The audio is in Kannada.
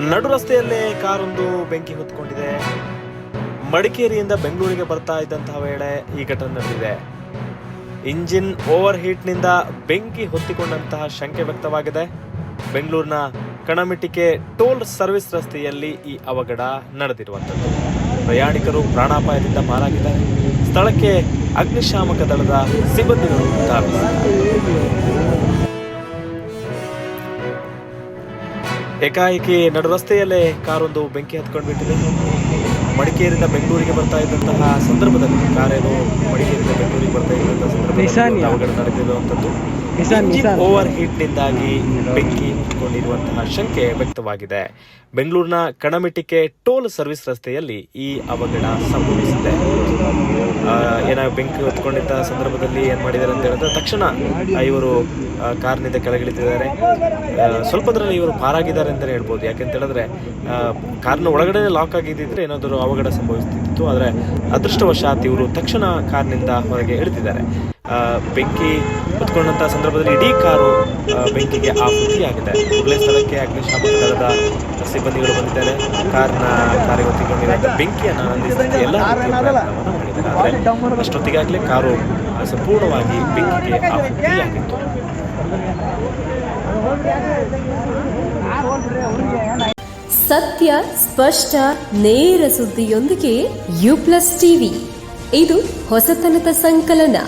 ನಡು ರಸ್ತೆಯಲ್ಲೇ ಕಾರೊಂದು ಬೆಂಕಿ ಹೊತ್ಕೊಂಡಿದೆ. ಮಡಿಕೇರಿಯಿಂದ ಬೆಂಗಳೂರಿಗೆ ಬರ್ತಾ ಇದ್ದಂತಹ ವೇಳೆ ಈ ಘಟನೆ ನಡೆದಿದೆ. ಇಂಜಿನ್ ಓವರ್ ಹೀಟ್ನಿಂದ ಬೆಂಕಿ ಹೊತ್ತಿಕೊಂಡಂತಹ ಶಂಕೆ ವ್ಯಕ್ತವಾಗಿದೆ. ಬೆಂಗಳೂರಿನ ಕಣಮಿಟಿಕೆ ಟೋಲ್ ಸರ್ವಿಸ್ ರಸ್ತೆಯಲ್ಲಿ ಈ ಅವಘಡ ನಡೆದಿರುವಂಥದ್ದು. ಪ್ರಯಾಣಿಕರು ಪ್ರಾಣಾಪಾಯದಿಂದ ಪಾರಾಗಿದ್ದಾರೆ. ಸ್ಥಳಕ್ಕೆ ಅಗ್ನಿಶಾಮಕ ದಳದ ಸಿಬ್ಬಂದಿಗಳು ಧಾವಿಸಿದ್ದಾರೆ. ಏಕಾಏಕಿ ನಡು ರಸ್ತೆಯಲ್ಲೇ ಕಾರೊಂದು ಬೆಂಕಿ ಹತ್ಕೊಂಡು ಬಿಟ್ಟಿದೆ ಮಡಿಕೇರಿಯಿಂದ ಬೆಂಗಳೂರಿಗೆ ಬರ್ತಾ ಇದ್ದಂತಹ ಸಂದರ್ಭದಲ್ಲಿ ಕಾರೇನು ಮಡಿಕೇರಿಯಿಂದ ಬೆಂಗಳೂರಿಗೆ ಬರ್ತಾ ಇದ್ದಂತಹ ಸಂದರ್ಭದಲ್ಲಿ? ಅವಘಡ ನಡೆದಿರುವಂಥದ್ದು ನಿಸಾನ್, ಓವರ್ ಹೀಟ್ನಿಂದಾಗಿ ಬೆಂಕಿ ಹತ್ಕೊಂಡಿರುವಂತಹ ಶಂಕೆ ವ್ಯಕ್ತವಾಗಿದೆ. ಬೆಂಗಳೂರಿನ ಕಣಮಿಟಿಕೆ ಟೋಲ್ ಸರ್ವಿಸ್ ರಸ್ತೆಯಲ್ಲಿ ಈ ಅವಘಡ ಸಂಭವಿಸಿದೆ. ಏನ ಬೆಂಕಿ ಹೊತ್ಕೊಂಡಿದ್ದ ಸಂದರ್ಭದಲ್ಲಿ ಏನ್ ಮಾಡಿದ್ದಾರೆ ಅಂತ ಹೇಳಿದ್ರೆ ತಕ್ಷಣ ಇವರು ಕಾರ್ನಿಂದ ಕೆಳಗಿಳಿತಿದ್ದಾರೆ ಸ್ವಲ್ಪದ್ರಲ್ಲಿ ಇವರು ಪಾರಾಗಿದ್ದಾರೆ ಅಂತಲೇ ಹೇಳ್ಬೋದು. ಯಾಕೆಂತ ಹೇಳಿದ್ರೆ ಕಾರ್ನ ಒಳಗಡೆ ಲಾಕ್ ಆಗಿದ್ದಿದ್ರೆ ಏನಾದರೂ ಅವಘಡ ಸಂಭವಿಸ್ತಿತ್ತು. ಆದರೆ ಅದೃಷ್ಟವಶಾತ್ ಇವರು ತಕ್ಷಣ ಕಾರ್ನಿಂದ ಹೊರಗೆ ಇಳಿದಿದ್ದಾರೆ. ಬೆಂಕಿ ಹೊತ್ಕೊಂಡಂತ ಸಂದರ್ಭದಲ್ಲಿ ಇಡೀ ಕಾರು ಬೆಂಕಿಗೆ ಆಹುತಿಯಾಗಿದೆ. ಕೂಡಲೇ ಸ್ಥಳಕ್ಕೆ ಅಗ್ನಿಶಾಮಕ ದಳದ ಸಿಬ್ಬಂದಿಗಳು ಬಂದಿದ್ದಾರೆ. ಕಾರ್ನ ಕಾರಿಗೆ ಹೊತ್ತಿಕೊಂಡಿರುವಂಥ ಬೆಂಕಿಯನ್ನು ನಂದಿಸಿದಂತೆ ಎಲ್ಲ ಮಾಡಿದ್ದಾರೆ. ಆದರೆ ಅಷ್ಟೊತ್ತಿಗಾಗಲೇ ಕಾರು ಸಂಪೂರ್ಣವಾಗಿ ಬೆಂಕಿಗೆ ಆಹುತಿಯಾಗಿತ್ತು. ಸತ್ಯ, ಸ್ಪಷ್ಟ, ನೇರ ಸುದ್ದಿಯೊಂದಿಗೆ ಯು ಪ್ಲಸ್ ಟಿವಿ. ಇದು ಹೊಸತನದ ಸಂಕಲನ.